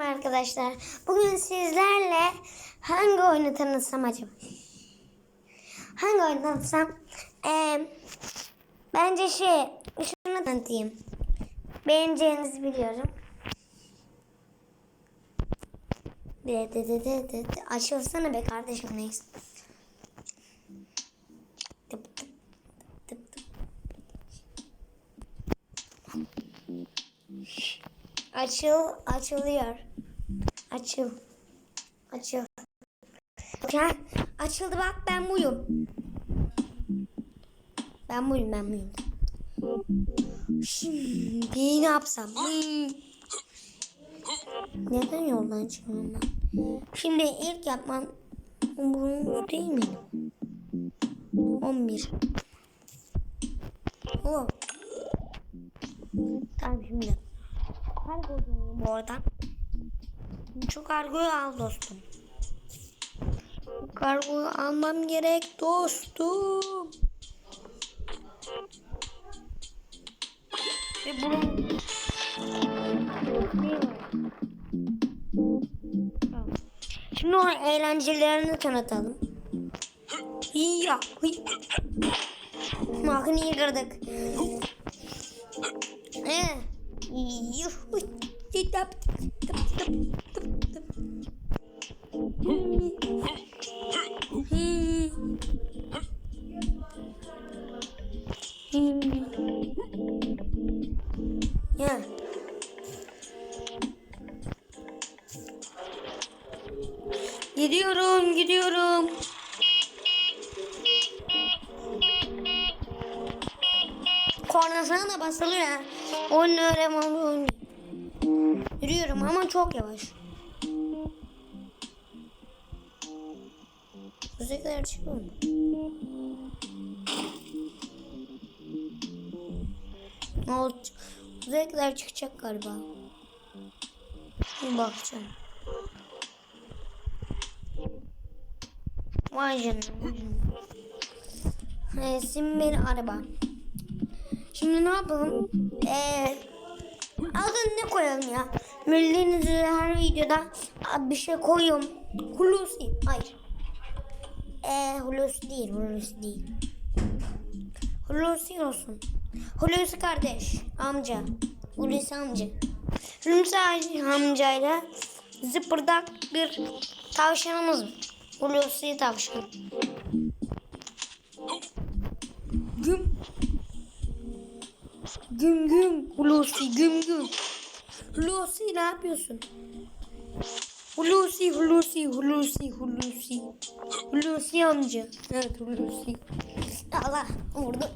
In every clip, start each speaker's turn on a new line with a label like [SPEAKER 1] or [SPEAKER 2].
[SPEAKER 1] arkadaşlar. Bugün sizlerle hangi oyunu tanıtsam acaba? Hangi oyunu tanıtsam? Ee, bence şey, şunu tanıtayım. Beğeneceğinizi biliyorum. De de de de de. Açılsana be kardeşim neyse. Açıl, açılıyor. Açıl. Açıl. Ya, açıldı bak ben buyum. Ben buyum ben buyum. Şimdi ne yapsam? Hmm. Neden yoldan çıkıyorum ben? Şimdi ilk yapmam bu değil mi? 11. Oh. Tamam şimdi. Kargo bu arada. Şu kargoyu al dostum. Kargoyu almam gerek dostum. Ve bunun. Şimdi onun eğlencelerini tanıtalım. Ya. Makineyi kırdık. Ee, Gidiyorum, gidiyorum. Kornasına da basılıyor ha. Oyun mal oynuyor. Yürüyorum ama çok yavaş. Buraya kadar çıkıyor mu? Buraya kadar çıkacak galiba. Bir bakacağım. Vay canına. şimdi benim araba. Şimdi ne yapalım? Ee, adını ne koyalım ya? Bildiğiniz üzere her videoda bir şey koyuyorum. Hulusi. Hayır. Ee, Hulusi değil. Hulusi değil. Hulusi olsun. Hulusi kardeş. Amca. Hulusi amca. Hulusi amcayla zıpırdak bir tavşanımız. Hulusi tavşan. Güm güm. Hulusi güm güm. Hulusi ne yapıyorsun? Hulusi, Hulusi, Hulusi, Hulusi. Hulusi amca. Evet Hulusi. Allah vurdu.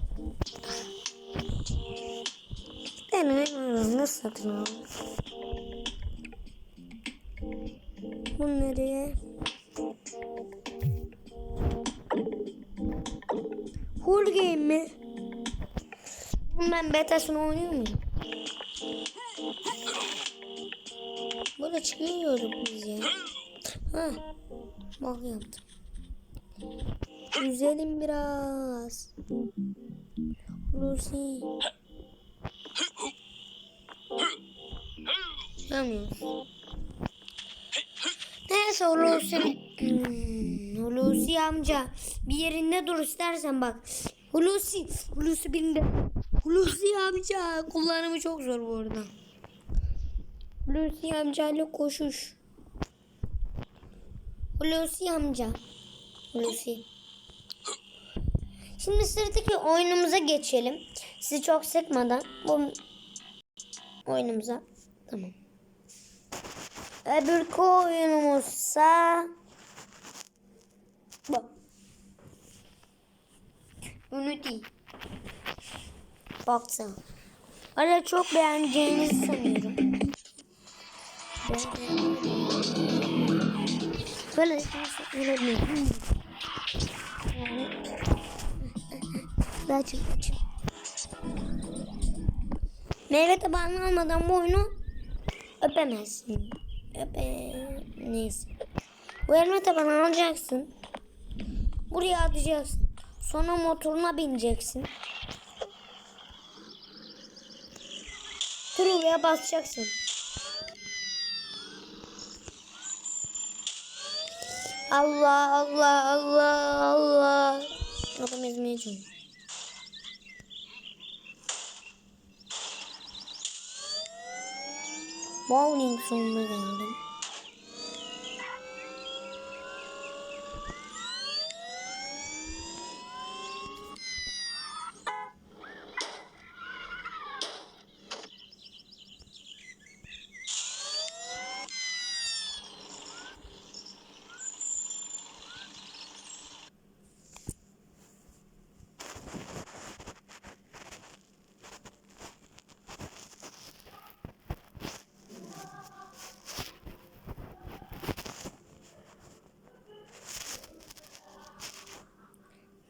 [SPEAKER 1] Ben nasıl satın aldım? Bu nereye? Full game mi? Ben betasını oynuyor muyum? Burada çıkmıyoruz biz ya. Ha. Bak yaptım. Yüzelim biraz. Lucy. Yapmıyoruz. Neyse Hulusi. Hmm, Hulusi amca bir yerinde dur istersen bak. Hulusi. Hulusi birinde. Hulusi amca kullanımı çok zor bu arada. Hulusi amcayla koşuş. Hulusi amca. Hulusi. Şimdi sıradaki oyunumuza geçelim. Sizi çok sıkmadan bu oyunumuza. Tamam. Öbürkü oyunumuzsa bu. Unity. Baksana. Öyle çok beğeneceğinizi sanıyorum. Böyle öyle Daha çık çık. Meyve tabağını almadan bu öpemezsin. Öpe... Neyse. Bu elma tabağını alacaksın. Buraya atacaksın. Sonra motoruna bineceksin. kurul veya basacaksın. Allah Allah Allah Allah. Adam ezmeyeceğim. Bowling sonuna geldim.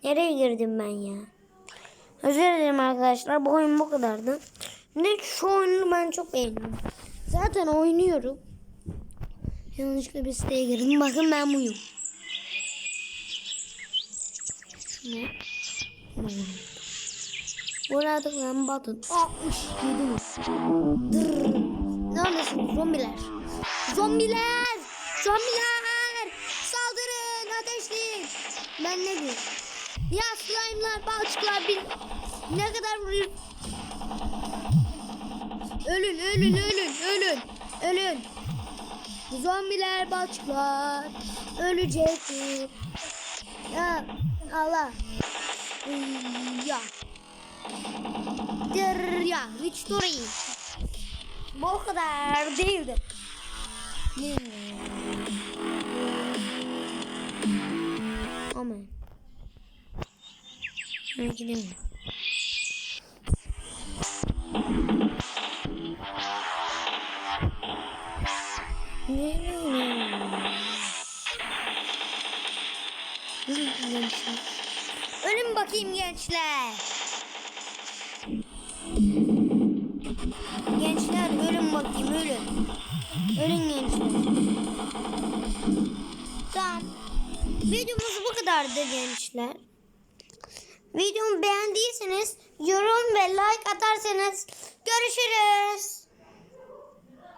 [SPEAKER 1] Nereye girdim ben ya? Özür dilerim arkadaşlar. Bu oyun bu kadardı. Şimdi şu oyunu ben çok beğendim. Zaten oynuyorum. Yanlışlıkla bir siteye girdim. Bakın ben buyum. Şunu. Burada tıklayan batın. 67 mi? Neredesiniz zombiler? Zombiler! Zombiler! Saldırın! Ateşleyin! Ben ne diyeyim? Ya slime'lar, balçıklar bir... Ne kadar vuruyor? Ölün, ölün, ölün, ölün, ölün. Zombiler, balçıklar ölecektir. Ya Allah. Ya. Der ya. Victory. Bu kadar değildi. Aman. Ben gidiyorum. Ölün bakayım gençler. Gençler ölün bakayım ölün. Ölün gençler. Tamam. Videomuz bu kadardı gençler. Videomu beğendiyseniz yorum ve like atarsanız görüşürüz.